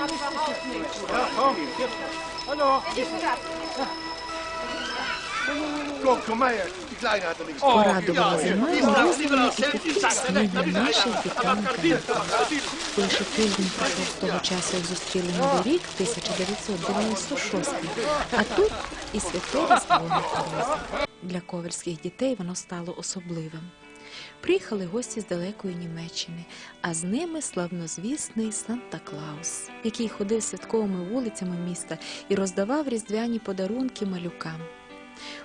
Ja, kom. Hallo. Kom, kom mee. Die kleine had er niks. Порадувала зима Лише тиждень того часу, як зустріли Новий рік 1996, а тут і святе Різдво. Для ковальських дітей воно стало особливим. Приїхали гості з далекої Німеччини, а з ними славнозвісний Санта Клаус, який ходив святковими вулицями міста і роздавав різдвяні подарунки малюкам.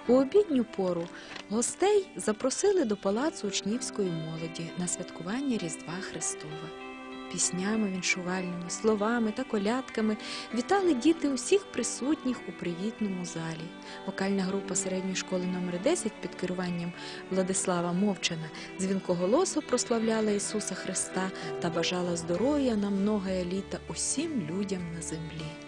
У обідню пору гостей запросили до палацу учнівської молоді на святкування Різдва Христова. Піснями віншувальними, словами та колядками вітали діти усіх присутніх у привітному залі. Вокальна група середньої школи номер 10 під керуванням Владислава Мовчана дзвінкоголосо прославляла Ісуса Христа та бажала здоров'я на многое літа усім людям на землі.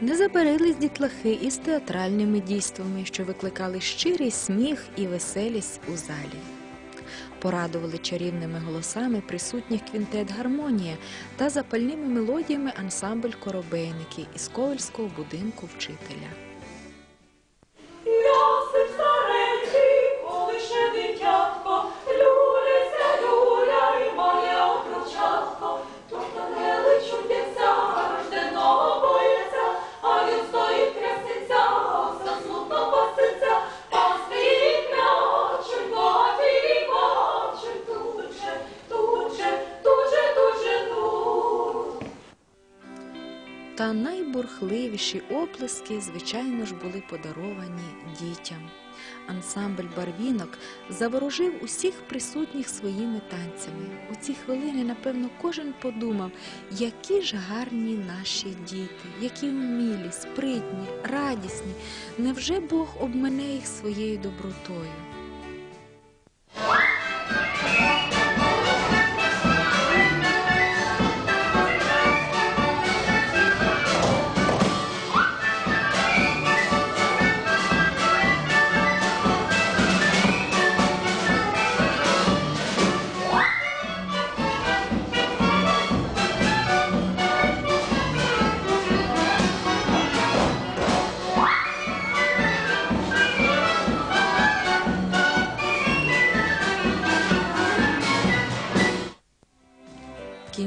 Не забарились дітлахи із театральними дійствами, що викликали щирий сміх і веселість у залі. Порадували чарівними голосами присутніх квінтет гармонія та запальними мелодіями ансамбль коробейники із ковальського будинку вчителя. Та найбурхливіші оплески, звичайно ж, були подаровані дітям. Ансамбль барвінок заворожив усіх присутніх своїми танцями. У ці хвилини, напевно, кожен подумав, які ж гарні наші діти, які вмілі, спритні, радісні. Невже Бог обмене їх своєю добротою?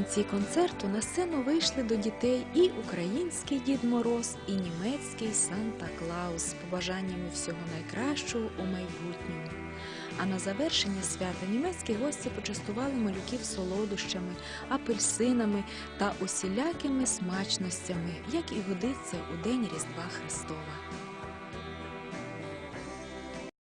Кінці концерту на сцену вийшли до дітей і український Дід Мороз, і німецький Санта Клаус з побажаннями всього найкращого у майбутньому. А на завершення свята німецькі гості почастували малюків солодощами, апельсинами та усілякими смачностями, як і годиться у день Різдва Христова.